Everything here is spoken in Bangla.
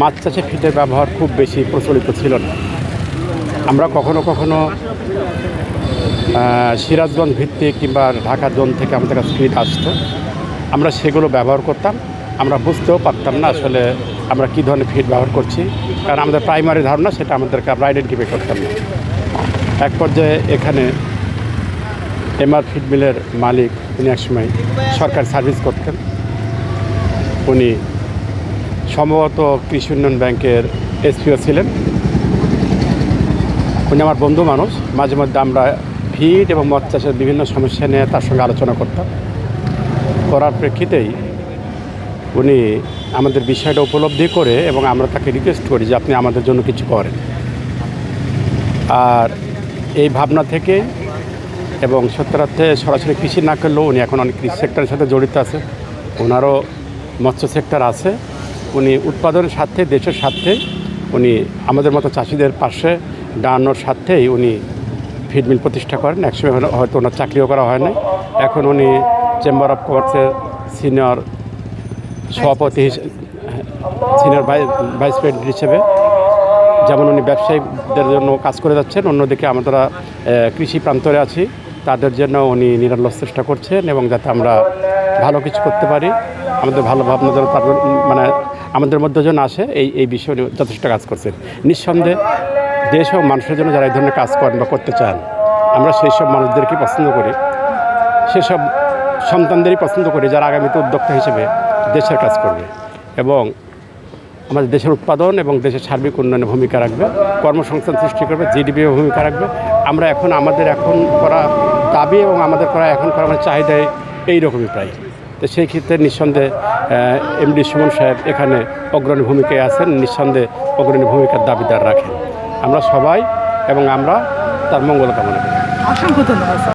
মাছ চাষে ফিটের ব্যবহার খুব বেশি প্রচলিত ছিল না। আমরা কখনো কখনো সিরাজগঞ্জ ভিত্তিক কিংবা ঢাকা জোন থেকে আমাদের কাছে ফিট আসতো। আমরা সেগুলো ব্যবহার করতাম। আমরা বুঝতেও পারতাম না আসলে আমরা কী ধরনের ফিট ব্যবহার করছি। কারণ আমাদের প্রাইমারি ধারণা সেটা আমাদেরকে আমরা আইডেন্টিফাই করতাম না। এক পর্যায়ে এখানে এমআর ফিড মিলের মালিক উনি একসময় সরকার সার্ভিস করতেন। উনি সম্ভবত কৃষি উন্নয়ন ব্যাংকের এসপিও ছিলেন। উনি আমার বন্ধু মানুষ। মাঝে মধ্যে আমরা ফিড এবং মদ চাষের বিভিন্ন সমস্যা নিয়ে তার সঙ্গে আলোচনা করতাম। করার প্রেক্ষিতেই উনি আমাদের বিষয়টা উপলব্ধি করে এবং আমরা তাকে রিকোয়েস্ট করি যে আপনি আমাদের জন্য কিছু করেন। আর এই ভাবনা থেকে এবং সত্যরার্থে সরাসরি কৃষি না করলেও উনি এখন অনেক কৃষি সেক্টরের সাথে জড়িত আছে। ওনারও মৎস্য সেক্টর আছে। উনি উৎপাদনের স্বার্থে, দেশের স্বার্থে উনি আমাদের মতো চাষিদের পাশে দাঁড়ানোর স্বার্থেই উনি ফিডমিল প্রতিষ্ঠা করেন। একসময় হয়তো- ওনার চাকরিও করা হয় না এখন উনি চেম্বার অফ কমার্সের সিনিয়র সভাপতি সিনিয়র ভাইস প্রেসিডেন্ট হিসেবে যেমন উনি ব্যবসায়ীদের জন্য কাজ করে যাচ্ছেন, অন্যদিকে আমরা কৃষি প্রান্তরে আছি, তাদের জন্য উনি নিরলস চেষ্টা করছেন এবং যাতে আমরা ভালো কিছু করতে পারি। আমাদের ভালো ভাবনা যেন তাদের মানে আমাদের মধ্যে যেন আসে, এই এই বিষয়ে যথেষ্ট কাজ করছেন নিঃসন্দেহে দেশ ও মানুষের জন্য যারা এই ধরনের কাজ করেন বা করতে চান, আমরা সেই সব মানুষদেরকে পছন্দ করি। সেসব সন্তানদেরই পছন্দ করি যারা আগামীতে উদ্যোক্তা হিসেবে দেশের কাজ করবে এবং আমাদের দেশের উৎপাদন এবং দেশের সার্বিক উন্নয়নে ভূমিকা রাখবে, কর্মসংস্থান সৃষ্টি করবে, জিডিপি ভূমিকা রাখবে। আমরা এখন, আমাদের এখন করা দাবি এবং আমাদের করা, এখন করা আমাদের চাহিদায় এই রকমই প্রায়। তো সেই ক্ষেত্রে নিঃসন্দেহে এমডি সুমন সাহেব এখানে অগ্রণী ভূমিকায় আছেন, নিঃসন্দেহে অগ্রণী ভূমিকার দাবিদার রাখেন। আমরা সবাই এবং আমরা তার মঙ্গল কামনা করি। অসংখ্য ধন্যবাদ